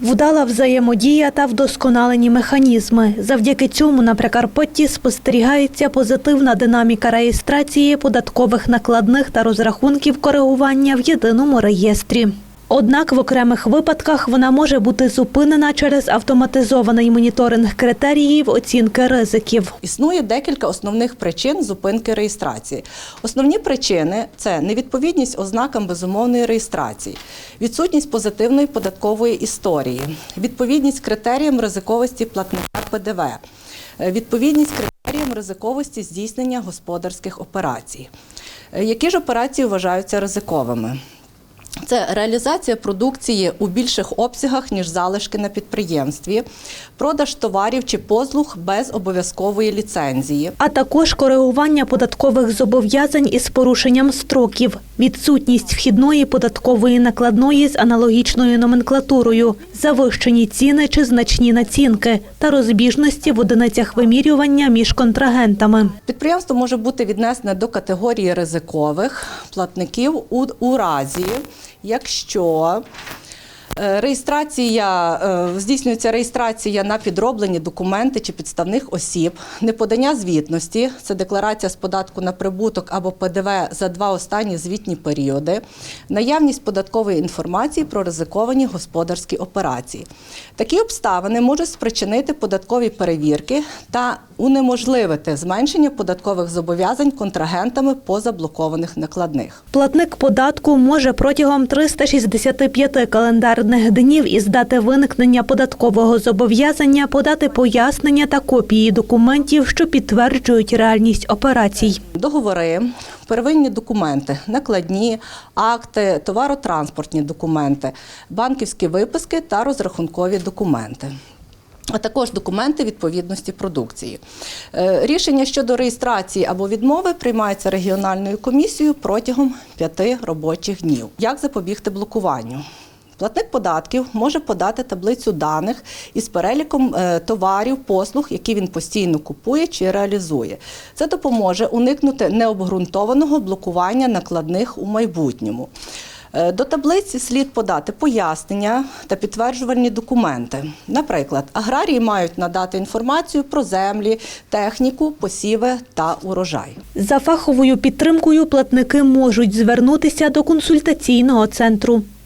Вдала взаємодія та вдосконалені механізми. Завдяки цьому на Прикарпатті спостерігається позитивна динаміка реєстрації податкових накладних та розрахунків коригування в єдиному реєстрі. Однак в окремих випадках вона може бути зупинена через автоматизований моніторинг критеріїв оцінки ризиків. Існує декілька основних причин зупинки реєстрації. Основні причини це невідповідність ознакам безумовної реєстрації, відсутність позитивної податкової історії, відповідність критеріям ризиковості платника ПДВ, е, відповідність критеріям ризиковості здійснення господарських операцій. Е, Які ж операції вважаються ризиковими? Це реалізація продукції у більших обсягах, ніж залишки на підприємстві, продаж товарів чи послуг без обов'язкової ліцензії, а також коригування податкових зобов'язань із порушенням строків, відсутність вхідної податкової накладної з аналогічною номенклатурою, завищені ціни чи значні націнки та розбіжності в одиницях вимірювання між контрагентами. Підприємство може бути віднесене до категорії ризикових платників у, у разі, якщо реєстрація е, здійснюється реєстрація на підроблені документи чи підставних осіб, неподання звітності, це декларація з податку на прибуток або ПДВ за два останні звітні періоди, наявність податкової інформації про ризиковані господарські операції. Такі обставини можуть спричинити податкові перевірки та унеможливити зменшення податкових зобов'язань контрагентами по заблокованих накладних. Платник податку може протягом 365 календарних днів із дати виникнення податкового зобов'язання подати пояснення та копії документів, що підтверджують реальність операцій. Договори, первинні документи, накладні, акти, товаротранспортні документи, банківські виписки та розрахункові документи. А також документи відповідності продукції. Е, Рішення щодо реєстрації або відмови приймається регіональною комісією протягом п'яти робочих днів. Як запобігти блокуванню? Платник податків може подати таблицю даних із переліком е, товарів, послуг, які він постійно купує чи реалізує. Це допоможе уникнути необґрунтованого блокування накладних у майбутньому. Е, До таблиці слід подати пояснення та підтверджувальні документи. Наприклад, аграрії мають надати інформацію про землі, техніку, посіви та урожай. За фаховою підтримкою платники можуть звернутися до консультаційного центру.